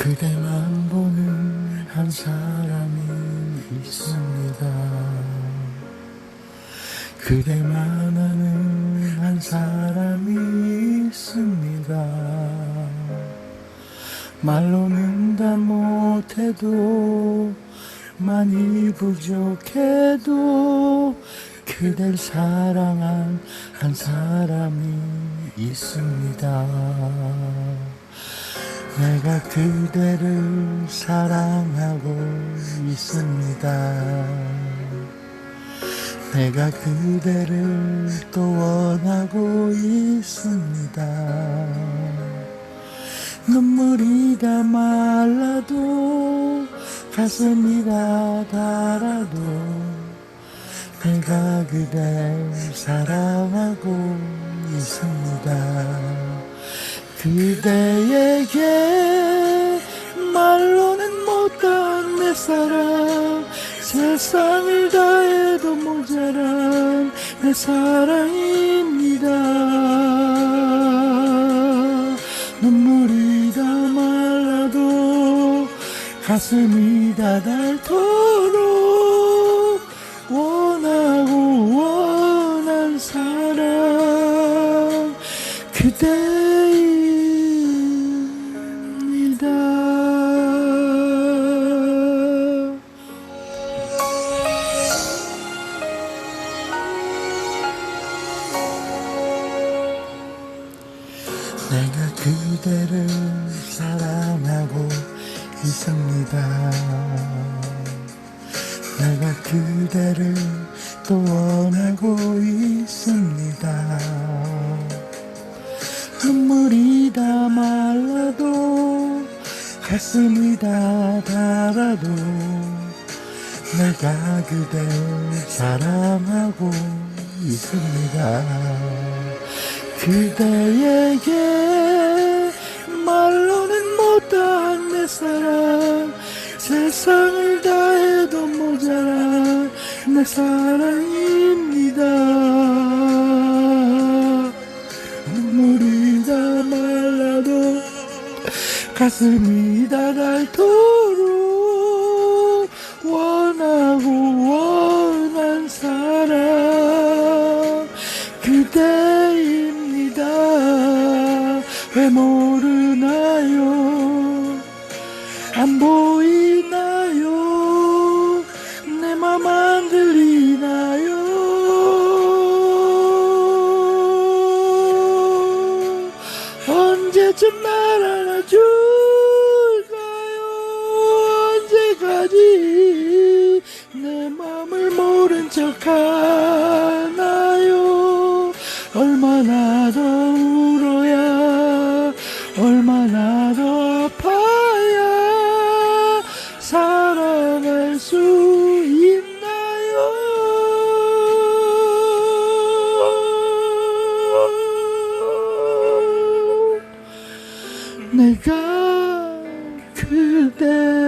그대만 보는 한 사람이 있습니다. 그대만 아는 한 사람이 있습니다. 말로는 다 못해도 많이 부족해도 그댈 사랑한 한 사람이 있습니다. 내가 그대를 사랑하고 있습니다. 내가 그대를 또 원하고 있습니다. 눈물이 다 말라도 가슴이 다 달아도 내가 그댈 사랑하고 있습니다. 그대에게 말로는 못한 내 사랑 세상을 다해도 모자란 내 사랑입니다. 눈물이 다 말라도 가슴이 다 닳도록 원하고 원한 사랑 그대 그대를 사랑하고 있습니다. 내가 그대를 또 원하고 있습니다. 눈물이 다 말라도 가슴이 다 달아도 내가 그댈 사랑하고 있습니다. 그대에게 말로는 못한 내 사랑. 세상을 다해도 모자란 내 사랑입니다. 눈물이 다 말라도 가슴이 다 닳도록 원하고 원한 사랑. 그대입니다. 왜모 안 보이나요? 내 맘 안 들리나요? 언제쯤 날 내가 그대